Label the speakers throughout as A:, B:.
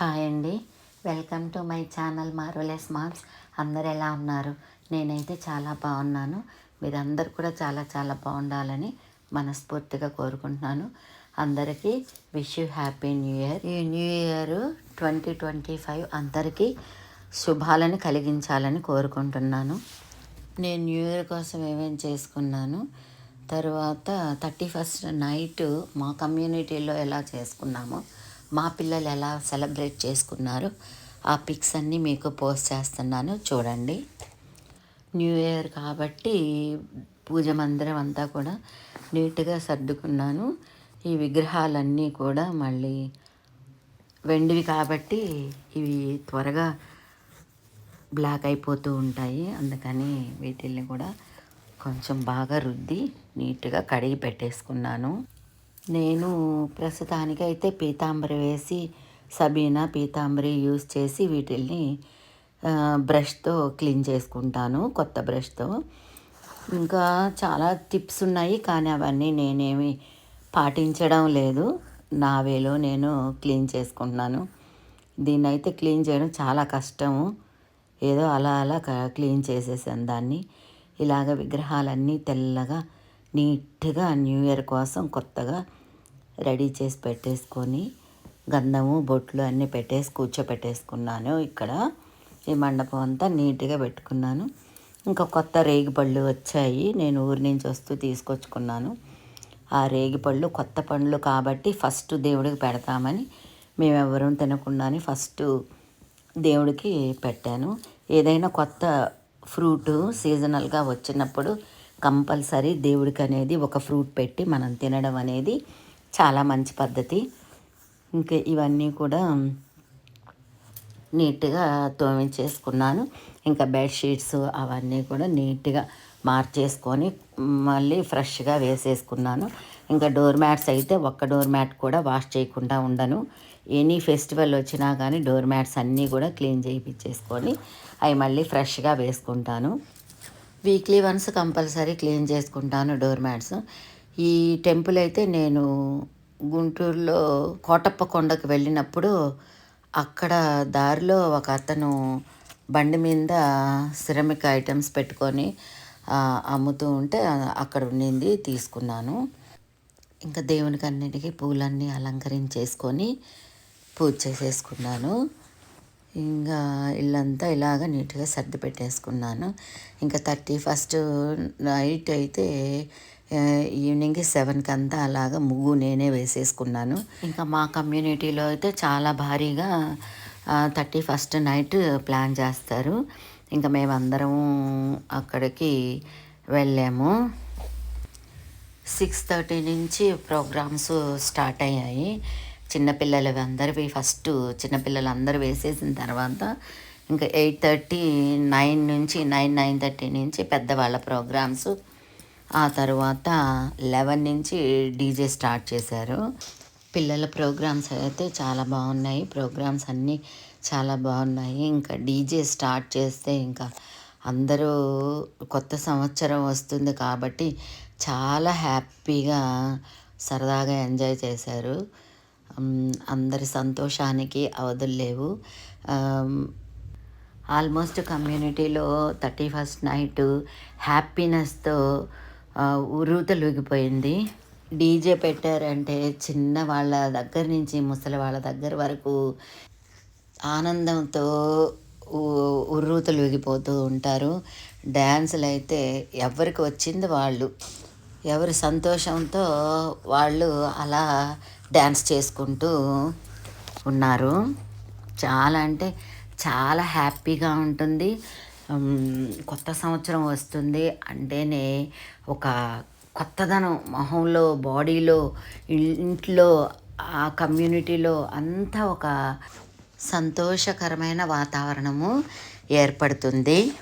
A: Hi అండి. Welcome to my channel Marvellous Moms అందరు ఎలా ఉన్నారు? నేనైతే చాలా బాగున్నాను. మీరందరూ కూడా చాలా చాలా బాగుండాలని మనస్ఫూర్తిగా కోరుకుంటున్నాను. అందరికీ wish you happy new year. ఈ new year twenty twenty five అందరికీ శుభాలను కలిగించాలని కోరుకుంటున్నాను. నేను న్యూ ఇయర్ కోసం ఏమేం చేసుకున్నాను? తర్వాత థర్టీ ఫస్ట్ నైట్ మా కమ్యూనిటీలో ఎలా చేసుకున్నామో మా పిల్లలు ఎలా సెలబ్రేట్ చేసుకున్నారు ఆ పిక్స్ అన్నీ మీకు పోస్ట్ చేస్తున్నాను. చూడండి. న్యూ ఇయర్ కాబట్టి పూజ మందిరం అంతా కూడా నీట్గా సర్దుకున్నాను. ఈ విగ్రహాలన్నీ కూడా మళ్ళీ వెండివి కాబట్టి ఇవి త్వరగా బ్లాక్ అయిపోతూ ఉంటాయి. అందుకని వీటిల్ని కూడా కొంచెం బాగా రుద్ది నీట్గా కడిగి పెట్టేసుకున్నాను. నేను ప్రస్తుతానికి అయితే పీతాంబరి వేసి సబీనా పీతాంబరి యూస్ చేసి వీటిల్ని బ్రష్తో క్లీన్ చేసుకుంటాను కొత్త బ్రష్తో. ఇంకా చాలా టిప్స్ ఉన్నాయి కానీ అవన్నీ నేనేమి పాటించడం లేదు. నా వేలో నేను క్లీన్ చేసుకుంటున్నాను. దీన్ని అయితే క్లీన్ చేయడం చాలా కష్టము. ఏదో అలా అలా క్లీన్ చేసేసాను దాన్ని. ఇలాగ విగ్రహాలన్నీ తెల్లగా నీట్గా న్యూ ఇయర్ కోసం కొత్తగా రెడీ చేసి పెట్టేసుకొని గంధము బొట్లు అన్నీ పెట్టేసి కూర్చోపెట్టేసుకున్నాను ఇక్కడ. ఈ మండపం అంతా నీట్గా పెట్టుకున్నాను. ఇంకా కొత్త రేగిపళ్ళు వచ్చాయి. నేను ఊరి నుంచి వస్తూ తీసుకొచ్చుకున్నాను. ఆ రేగిపళ్ళు కొత్త పండ్లు కాబట్టి ఫస్ట్ దేవుడికి పెడతామని మేమెవరూ తినకుండానే ఫస్ట్ దేవుడికి పెట్టాను. ఏదైనా కొత్త ఫ్రూట్ సీజనల్గా వచ్చినప్పుడు కంపల్సరీ దేవుడికి అనేది ఒక ఫ్రూట్ పెట్టి మనం తినడం అనేది చాలా మంచి పద్ధతి. ఇంకా ఇవన్నీ కూడా నీట్గా తోమించేసుకున్నాను ఇంకా బెడ్షీట్స్ అవన్నీ కూడా నీట్గా మార్చేసుకొని మళ్ళీ ఫ్రెష్గా వేసేసుకున్నాను. ఇంకా డోర్ మ్యాట్స్ అయితే ఒక్క డోర్ మ్యాట్ కూడా వాష్ చేయకుండా ఉండను. ఎనీ ఫెస్టివల్ వచ్చినా కానీ డోర్ మ్యాట్స్ అన్నీ కూడా క్లీన్ చేయించేసుకొని అవి మళ్ళీ ఫ్రెష్గా వేసుకుంటాను. వీక్లీ వన్స్ కంపల్సరీ క్లీన్ చేసుకుంటాను డోర్ మ్యాట్స్. ఈ టెంపుల్ అయితే నేను గుంటూరులో కోటప్ప కొండకు వెళ్ళినప్పుడు అక్కడ దారిలో ఒక అతను బండి మీద సిరమిక్ ఐటమ్స్ పెట్టుకొని అమ్ముతూ ఉంటే అక్కడ ఉండింది తీసుకున్నాను. ఇంకా దేవునికి అన్నిటికీ పూలన్నీ అలంకరించేసుకొని పూజ చేసేసుకున్నాను. ఇంకా ఇల్లంతా ఇలాగ నీట్గా సర్ది పెట్టేసుకున్నాను. ఇంకా థర్టీ ఫస్ట్ నైట్ అయితే ఈవినింగ్ సెవెన్కి అంతా అలాగా ముగ్గు నేనే వేసేసుకున్నాను. ఇంకా మా కమ్యూనిటీలో అయితే చాలా భారీగా థర్టీ ఫస్ట్ నైట్ ప్లాన్ చేస్తారు. ఇంకా మేమందరం అక్కడికి వెళ్ళాము. సిక్స్ థర్టీ నుంచి ప్రోగ్రామ్స్ స్టార్ట్ అయ్యాయి. చిన్నపిల్లలవి అందరివి ఫస్ట్ చిన్నపిల్లలు అందరూ వేసేసిన తర్వాత ఇంకా ఎయిట్ థర్టీ నైన్ నుంచి నైన్ నైన్ థర్టీ నుంచి పెద్దవాళ్ళ ప్రోగ్రామ్స్ ఆ తర్వాత లెవెన్ నుంచి డీజే స్టార్ట్ చేశారు. పిల్లల ప్రోగ్రామ్స్ అయితే చాలా బాగున్నాయి. ప్రోగ్రామ్స్ అన్నీ చాలా బాగున్నాయి. ఇంకా డీజే స్టార్ట్ చేస్తే ఇంకా అందరూ కొత్త సంవత్సరం వస్తుంది కాబట్టి చాలా హ్యాపీగా సరదాగా ఎంజాయ్ చేశారు. అందరి సంతోషానికి అవధులు లేవు. ఆల్మోస్ట్ కమ్యూనిటీలో థర్టీ ఫస్ట్ నైట్ హ్యాపీనెస్తో ఉరుతలుగిపోయింది డీజే పెట్టారంటే చిన్న వాళ్ళ దగ్గర నుంచి ముసలి వాళ్ళ దగ్గర వరకు ఆనందంతో ఉర్రూతలూగిపోతూ ఉంటారు. డ్యాన్సులు అయితే ఎవరికి వచ్చింది వాళ్ళు? ఎవరి సంతోషంతో వాళ్ళు అలా డ్యాన్స్ చేసుకుంటూ ఉన్నారు. చాలా అంటే చాలా హ్యాపీగా ఉంటుంది. కొత్త సంవత్సరం వస్తుంది అంటేనే ఒక కొత్తదనం మొహంలో బాడీలో ఇంట్లో ఆ కమ్యూనిటీలో అంతా ఒక సంతోషకరమైన వాతావరణము ఏర్పడుతుంది.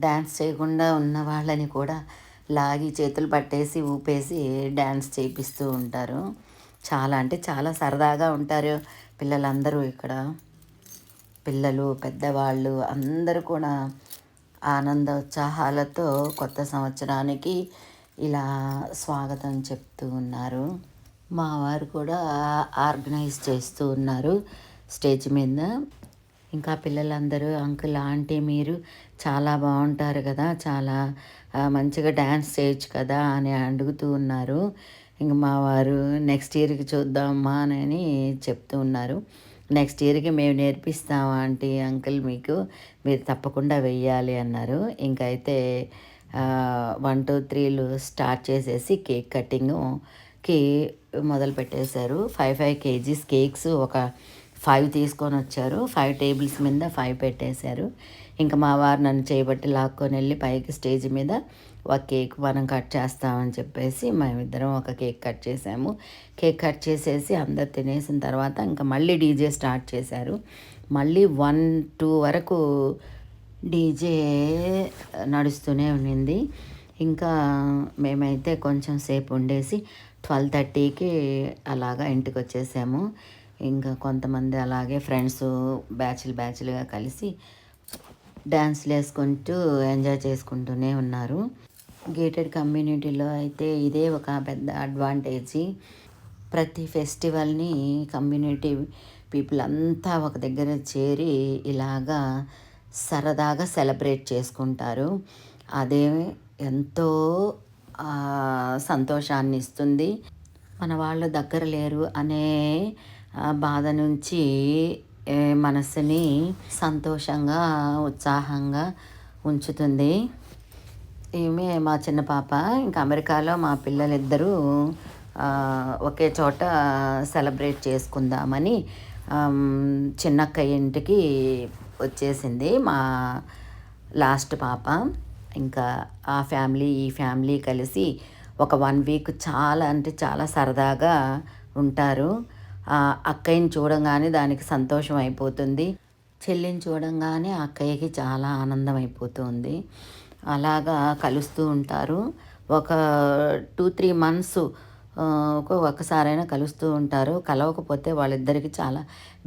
A: డ్యాన్స్ చేయకుండా ఉన్న వాళ్ళని కూడా లాగి చేతులు పట్టేసి ఊపేసి డ్యాన్స్ చేపిస్తూ ఉంటారు. చాలా అంటే చాలా సరదాగా ఉంటారు పిల్లలందరూ ఇక్కడ. పిల్లలు పెద్దవాళ్ళు అందరూ కూడా ఆనంద ఉత్సాహాలతో కొత్త సంవత్సరానికి ఇలా స్వాగతం చెప్తూ ఉన్నారు. మా వారు కూడా ఆర్గనైజ్ చేస్తూ ఉన్నారు స్టేజ్ మీద. ఇంకా పిల్లలందరూ అంకుల్ ఆంటీ మీరు చాలా బాగుంటారు కదా చాలా మంచిగా డ్యాన్స్ చేయొచ్చు కదా అని అడుగుతూ ఉన్నారు. ఇంక మా వారు నెక్స్ట్ ఇయర్కి చూద్దామా అని చెప్తూ ఉన్నారు. నెక్స్ట్ ఇయర్కి మేము నేర్పిస్తాం ఆంటీ అంకుల్ మీకు. మీరు తప్పకుండా వెయ్యాలి అన్నారు. ఇంకైతే వన్ టూ త్రీలు స్టార్ట్ చేసేసి కేక్ కటింగ్కి మొదలు పెట్టేశారు. ఫైవ్ ఫైవ్ కేజీస్ కేక్స్ ఒక ఫైవ్ తీసుకొని వచ్చారు. ఫైవ్ టేబుల్స్ మీద ఫైవ్ పెట్టేశారు. ఇంకా మా వారు నన్ను చేయబట్టి లాక్కొని వెళ్ళి పైకి స్టేజ్ మీద ఒక కేక్ మనం కట్ చేస్తామని చెప్పేసి మేమిద్దరం ఒక కేక్ కట్ చేసాము. కేక్ కట్ చేసేసి అందరు తినేసిన తర్వాత ఇంకా మళ్ళీ డీజే స్టార్ట్ చేశారు. మళ్ళీ వన్ టూ వరకు డీజే నడుస్తూనే ఉండింది. ఇంకా మేమైతే కొంచెం సేపు ఉండేసి ట్వెల్వ్ థర్టీకి అలాగా ఇంటికి వచ్చేసాము. ఇంకా కొంతమంది అలాగే ఫ్రెండ్స్ బ్యాచ్లు బ్యాచ్లుగా కలిసి డ్యాన్స్లు వేసుకుంటూ ఎంజాయ్ చేసుకుంటూనే ఉన్నారు. గేటెడ్ కమ్యూనిటీలో అయితే ఇదే ఒక పెద్ద అడ్వాంటేజీ. ప్రతి ఫెస్టివల్ని కమ్యూనిటీ పీపుల్ అంతా ఒక దగ్గర చేరి ఇలాగా సరదాగా సెలబ్రేట్ చేసుకుంటారు. అదే ఎంతో సంతోషాన్ని ఇస్తుంది. మన వాళ్ళు దగ్గర లేరు అనే బాధ నుంచి మనసుని సంతోషంగా ఉత్సాహంగా ఉంచుతుంది. ఈమె మా చిన్న పాప ఇంకా అమెరికాలో మా పిల్లలిద్దరూ ఒకే చోట సెలబ్రేట్ చేసుకుందామని చిన్నక్క ఇంటికి వచ్చేసింది మా లాస్ట్ పాప. ఇంకా ఆ ఫ్యామిలీ ఈ ఫ్యామిలీ కలిసి ఒక వన్ వీక్ చాలా అంటే చాలా సరదాగా ఉంటారు. అక్కయ్యని చూడంగానే దానికి సంతోషం అయిపోతుంది. చెల్లిని చూడంగానే ఆ అక్కయ్యకి చాలా ఆనందం అయిపోతుంది. అలాగా కలుస్తూ ఉంటారు. ఒక టూ త్రీ మంత్స్ ఒకసారైనా కలుస్తూ ఉంటారు. కలవకపోతే వాళ్ళిద్దరికి చాలా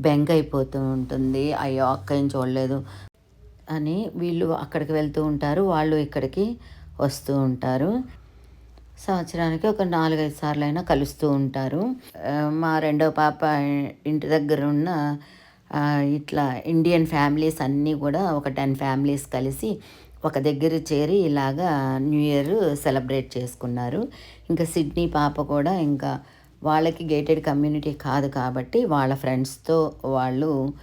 A: బెంగ అయిపోతూ ఉంటుంది. అయ్యో అక్కయ్యని చూడలేదు అని వీళ్ళు అక్కడికి వెళ్తూ ఉంటారు. వాళ్ళు ఇక్కడికి వస్తూ ఉంటారు. సంవత్సరానికి ఒక నాలుగైదు సార్లు అయినా కలుస్తూ ఉంటారు. మా రెండో పాప ఇంటి దగ్గర ఉన్న ఇట్లా ఇండియన్ ఫ్యామిలీస్ అన్నీ కూడా ఒక టెన్ ఫ్యామిలీస్ కలిసి ఒక దగ్గర చేరి ఇలాగా న్యూ ఇయర్ సెలబ్రేట్ చేసుకున్నారు. ఇంకా సిడ్నీ పాప కూడా ఇంకా వాళ్ళకి గేటెడ్ కమ్యూనిటీ కాదు కాబట్టి వాళ్ళ ఫ్రెండ్స్తో వాళ్ళు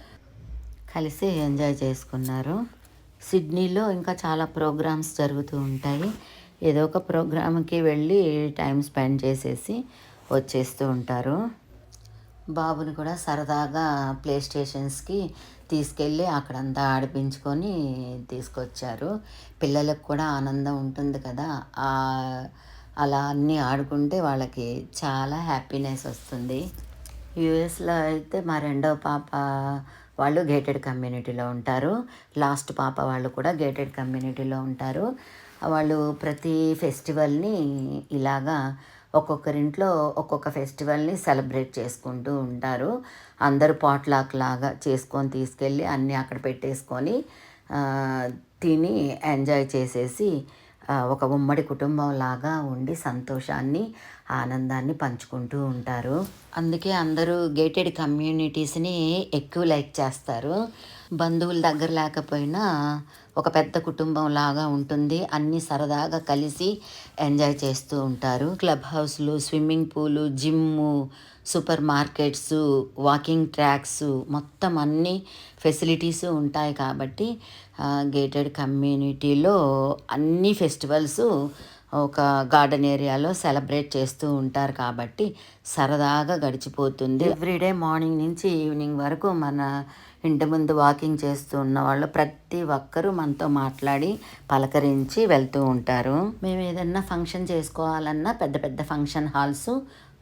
A: కలిసి ఎంజాయ్ చేసుకున్నారు. సిడ్నీలో ఇంకా చాలా ప్రోగ్రామ్స్ జరుగుతూ ఉంటాయి. ఏదో ఒక ప్రోగ్రామ్కి వెళ్ళి టైం స్పెండ్ చేసేసి వచ్చేస్తూ ఉంటారు. బాబుని కూడా సరదాగా ప్లే స్టేషన్స్కి తీసుకెళ్ళి అక్కడంతా ఆడిపించుకొని తీసుకొచ్చారు. పిల్లలకు కూడా ఆనందం ఉంటుంది కదా. అలా అన్నీ ఆడుకుంటే వాళ్ళకి చాలా హ్యాపీనెస్ వస్తుంది. యుఎస్లో అయితే మా రెండవ పాప వాళ్ళు గేటెడ్ కమ్యూనిటీలో ఉంటారు. లాస్ట్ పాప వాళ్ళు కూడా గేటెడ్ కమ్యూనిటీలో ఉంటారు. వాళ్ళు ప్రతి ఫెస్టివల్ని ఇలాగా ఒక్కొక్కరింట్లో ఒక్కొక్క ఫెస్టివల్ని సెలబ్రేట్ చేసుకుంటూ ఉంటారు. అందరూ పాట్లాక్ లాగా చేసుకొని తీసుకెళ్ళి అన్నీ అక్కడ పెట్టేసుకొని తిని ఎంజాయ్ చేసేసి ఒక ఉమ్మడి కుటుంబం లాగా ఉండి సంతోషాన్ని ఆనందాన్ని పంచుకుంటూ ఉంటారు. అందుకే అందరూ గేటెడ్ కమ్యూనిటీస్ని ఎక్కువ లైక్ చేస్తారు. బంధువుల దగ్గర లేకపోయినా ఒక పెద్ద కుటుంబం లాగా ఉంటుంది. అన్నీ సరదాగా కలిసి ఎంజాయ్ చేస్తూ ఉంటారు. క్లబ్ హౌస్లు స్విమ్మింగ్ పూలు gym super markets walking tracks మొత్తం అన్ని ఫెసిలిటీస్ ఉంటాయి కాబట్టి గేటెడ్ కమ్యూనిటీలో అన్ని ఫెస్టివల్స్ ఒక గార్డెన్ ఏరియాలో సెలబ్రేట్ చేస్తూ ఉంటారు కాబట్టి సరదాగా గడిచిపోతుంది. ఎవ్రీడే మార్నింగ్ నుంచి ఈవినింగ్ వరకు మన ఇంటి ముందు వాకింగ్ చేస్తూ ఉన్న వాళ్ళు ప్రతి ఒక్కరూ మనతో మాట్లాడి పలకరించి వెళ్తూ ఉంటారు. మేము ఏదన్నా ఫంక్షన్ చేసుకోవాలన్నా పెద్ద పెద్ద ఫంక్షన్ హాల్స్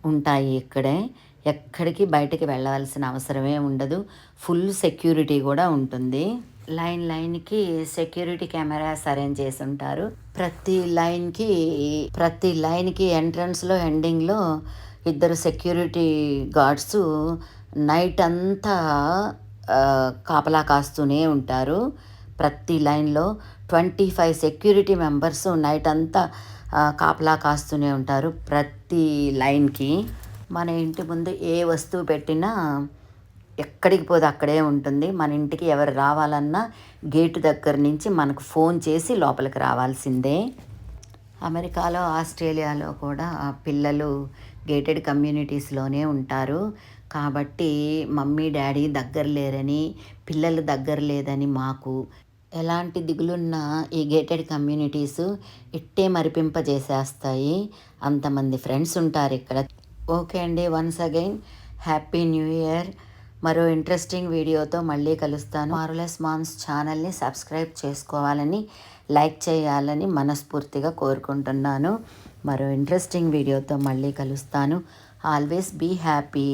A: ఉంటాయి ఇక్కడే. ఎక్కడికి బయటికి వెళ్ళవలసిన అవసరమే ఉండదు. ఫుల్ సెక్యూరిటీ కూడా ఉంటుంది. లైన్ లైన్కి సెక్యూరిటీ కెమెరాస్ అరేంజ్ చేసి ఉంటారు. ప్రతి లైన్కి ప్రతి లైన్కి ఎంట్రన్స్లో ఎండింగ్లో ఇద్దరు సెక్యూరిటీ గార్డ్స్ నైట్ అంతా కాపలా కాస్తూనే ఉంటారు. ప్రతి లైన్లో twenty five security members night అంతా కాపలా కాస్తూనే ఉంటారు ప్రతి లైన్కి. మన ఇంటి ముందు ఏ వస్తువు పెట్టినా ఎక్కడికి పోతే అక్కడే ఉంటుంది. మన ఇంటికి ఎవరు రావాలన్నా గేటు దగ్గర నుంచి మనకు ఫోన్ చేసి లోపలికి రావాల్సిందే. అమెరికాలో ఆస్ట్రేలియాలో కూడా పిల్లలు గేటెడ్ కమ్యూనిటీస్లోనే ఉంటారు. కాబట్టి మమ్మీ డాడీ దగ్గర లేరని పిల్లలు దగ్గర లేదని మాకు ఎలాంటి దిగులున్న ఈ గేటెడ్ కమ్యూనిటీస్ ఇట్టే మరిపింపజేసేస్తాయి. అంతమంది ఫ్రెండ్స్ ఉంటారు ఇక్కడ. ఓకే అండి once again happy new year మరో ఇంట్రెస్టింగ్ వీడియోతో మళ్ళీ కలుస్తాను. మారులెస్ మామ్స్ ఛానల్ని సబ్స్క్రైబ్ చేసుకోవాలని లైక్ చేయాలని మనస్ఫూర్తిగా కోరుకుంటున్నాను. మరో ఇంట్రెస్టింగ్ వీడియోతో మళ్ళీ కలుస్తాను. Always be happy